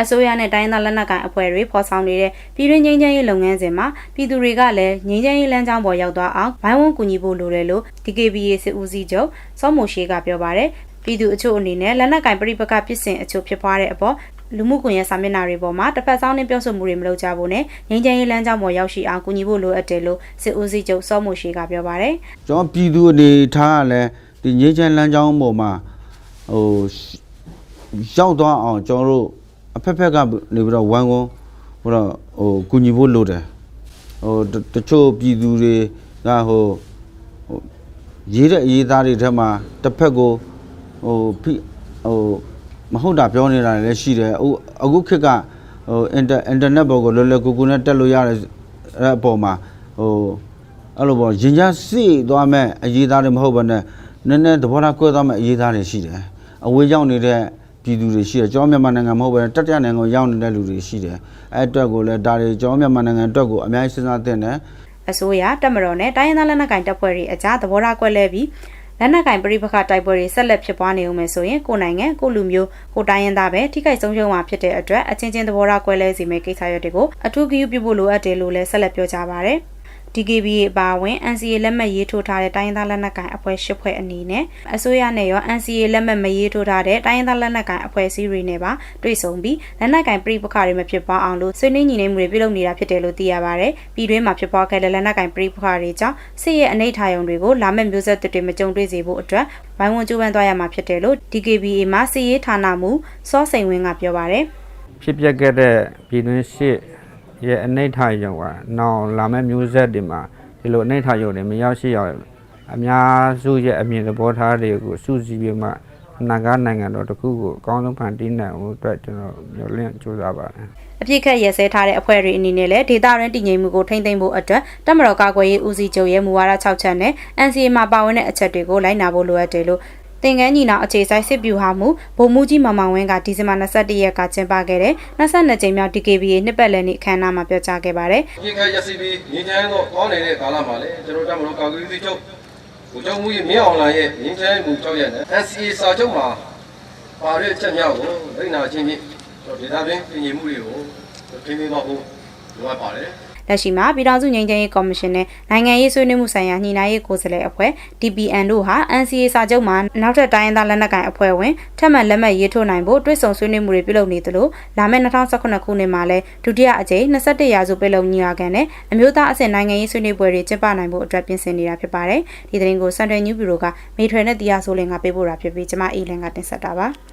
အစိုးရနဲ့တိုင်းဒေသလက်နက်ကိုင်အဖွဲ့တွေဖော်ဆောင်နေတဲ့ပြည်တွင်းငြိမ်းချမ်းရေးလုပ်ငန်းစဉ်မှာပြည်သူတွေကလည်းငြိမ်းချမ်းရေးလမ်းကြောင်းပေါ်ရောက်သွားအောင်ဘိုင်းဝန်းကူညီဖို့လိုတယ်လို့ DKBA စစ်ဦးစီးချုပ်စောမိုရှိကပြောပါတယ်ပြည်သူအချို့အနေနဲ့လက်နက်ကင်ပြိပကဖြစ်စဉ်အချို့ဖြစ်ပွားတဲ့အပေါ်လူမှုကွန်ရက်စာမျက်နှာတွေပေါ်မှာတစ်ဖက်ဆောင်နဲ့ပြောဆိုမှုတွေမလုပ်ကြဖို့နဲ့ငြိမ်းချမ်းရေးလမ်းကြောင်းပေါ်ရောက်ရှိအောင်ကူညီဖို့လိုအပ်တယ်လို့စစ်ဦးစီးချုပ်စောမိုရှိကပြောပါတယ်ကျွန်တော်ပြည်သူအနေထားကလည်းဒီငြိမ်းချမ်းလမ်းကြောင်းပေါ်မှာဟိုရောက်သွားအောင်ကျွန်တော်တို့ အဖက်ဖက်ကနေပြီးတော့ဝိုင်းဝန်းဟိုတော့ဟိုကူညီဖို့လိုတယ်ဟိုတတချို့ပြည်သူတွေကဟိုဟိုရေးတဲ့အရေးသားတွေထက်မှာတစ်ဖက်ကိုဟိုဖိဟိုမဟုတ်တာပြောနေတာလည်းရှိတယ်အခုအခုခေတ်ကဟိုအင်တာအင်တာနက်ပေါ်ကိုလွယ်လွယ်ကူကူနဲ့တက်လို့ရတယ်အဲ့အပေါ်မှာဟိုအဲ့လိုပေါ့ရင်ကြားစိသွားမဲ့အရေးသားတွေမဟုတ်ဘဲနဲ့နည်းနည်းသဘောထားကွဲသွားမဲ့အရေးသားတွေရှိတယ်အဝေးရောက်နေတဲ့ ပြည်သူတွေရှိတယ်ကျောင်းမြန်မာနိုင်ငံမဟုတ်ဘဲနဲ့တတိယနိုင်ငံကိုရောက်နေတဲ့လူတွေရှိတယ်အဲ့အတွက်ကိုလည်းဒါတွေကျောင်းမြန်မာနိုင်ငံအတွက်ကိုအများကြီးစဉ်းစားသင့်တယ်အစိုးရတက်မတော်နဲ့တိုင်းရင်းသားလက်နက်ကိုင်တပ်ဖွဲ့တွေအကြားသဘောထားကွဲလဲပြီးလက်နက်ကင်ပြိပခတိုက်ပွဲတွေဆက်လက်ဖြစ်ပွားနေဦးမယ်ဆိုရင်ကိုယ်နိုင်ငံကိုလူမျိုးကိုတိုင်းရင်းသားပဲထိခိုက်ဆုံးရှုံးမှာဖြစ်တဲ့အတွက်အချင်းချင်းသဘောထားကွဲလဲစီမဲ့ကိစ္စရပ်တွေကိုအထူးဂရုပြုဖို့လိုအပ်တယ်လို့လည်းဆက်လက်ပြောကြားပါရယ် DKBA အပါအဝင် NCA လက်မှတ်ရေးထိုးထားတဲ့တိုင်းရင်းသားလက်နက်ကိုင်အဖွဲ့၈ဖွဲ့အနေနဲ့အစိုးရနဲ့ရော NCA လက်မှတ်မရေးထိုးထားတဲ့တိုင်းရင်းသားလက်နက်ကိုင်အဖွဲ့အစည်းတွေနဲ့ပါတွေ့ဆုံပြီးလက်နက်ကိုင်ပြည်ပခါတွေမဖြစ်ပွားအောင်လို့ဆွေးနွေးညီနေမှုတွေပြုလုပ်နေတာဖြစ်တယ်လို့သိရပါဗျ။ပြည်တွင်းမှာဖြစ်ပွားခဲ့တဲ့လက်နက်ကိုင်ပြည်ပခါတွေကြောင့်စစ်ရဲ့အနေထားရုံတွေကိုလာမဲ့မျိုးဆက်တွေမကြုံတွေ့စေဖို့အတွက်ဝိုင်းဝန်းကြိုးပမ်းသွားရမှာဖြစ်တယ်လို့ DKBA မှာစစ်ရေးဌာနမှစောစိန်ဝင်းကပြောပါဗျ။ဖြစ်ပျက်ခဲ့တဲ့ပြည်တွင်းရှစ် ရဲ့အနိဋ္ဌာယုံကနောက်လာမယ့်မျိုးဆက်တွေမှာဒီလိုအနိဋ္ဌာယုံတွေမရောက်ရှိအောင်အများစုရဲ့အမြင်သဘောထားတွေကိုစုစည်းပြီးမှအနာဂတ်နိုင်ငံတော်တစ်ခုကိုအကောင်းဆုံးဖန်တီးနိုင်ဖို့အတွက်ကျွန်တော်မျှော်လင့်ကြိုးစားပါတယ်အပြစ်ခတ်ရဲစဲထားတဲ့အဖွဲ့တွေအနေနဲ့လည်းဒေတာရင်းတည်ငြိမ်မှုကိုထိမ့်သိမ်းဖို့အတွက်တက်မတော်ကာကွယ်ရေးဦးစီးချုပ်ရဲ့မူဝါဒ6ချက်နဲ့ NCA မှာပါဝင်တဲ့အချက်တွေကိုလိုက်နာဖို့လိုအပ်တယ်လို့ တင်ကန်းညီနောင်အခြေဆိုင်စစ်ဗျူဟာမှုဗိုလ်မှူးကြီးမမောင်ဝင်းကဒီဇင်ဘာ21ရက်ကကျင်းပခဲ့တဲ့22ကြိမ်မြောက် DKBA နှစ်ပတ်လည်နေ့အခမ်းအနားမှာပြောကြားခဲ့ပါတယ်။ဒီခါရစီပြီးငင်းချမ်းတော့ကောင်းနေတဲ့ကာလမှာလေကျွန်တော်တမလို့ကာကွယ်ရေးချုပ်ကိုချုပ်မှုရဲ့မင်းအောင်လှိုင်ရဲ့ငင်းချမ်းမှုကြောက်ရက်နဲ့ NCA စာချုပ်မှာပါတဲ့အချက်များကိုလိမ့်နာချင်းဖြင့်ကျွန်တော်ဒေသတွင်းပြည်ငြိမ်မှုတွေကိုထိန်းသိမ်းတော့ဖို့လိုအပ်ပါတယ် လက်ရှိမှာပြည်ထောင်စုငြိမ်းချမ်းရေးကော်မရှင်နဲ့နိုင်ငံရေးဆွေးနွေးမှုဆိုင်ရာညှိနှိုင်းရေးကိုယ်စားလှယ်အဖွဲ့ DPN တို့ဟာ NCA စာချုပ်မှာနောက်ထပ်တိုင်းရင်းသားလက်နက်ကိုင်အဖွဲ့ဝင်ထပ်မံလက်မှတ်ရေးထိုးနိုင်ဖို့တွဲဆောင်ဆွေးနွေးမှုတွေပြုလုပ်နေသလိုလာမယ့်2019ခုနှစ်မှာလည်းဒုတိယအကြိမ်21ရာစုပြည်လုံးညီလာခံနဲ့အမျိုးသားအဆင့်နိုင်ငံရေးဆွေးနွေးပွဲတွေကျင်းပနိုင်ဖို့အတွက်ပြင်ဆင်နေတာဖြစ်ပါတယ်။ဒီသတင်းကို Sunday News Bureau ကမေထွယ်နဲ့တရားဆိုလင်ကပေးပို့တာဖြစ်ပြီးကျွန်မအေးလင်ကတင်ဆက်တာပါ။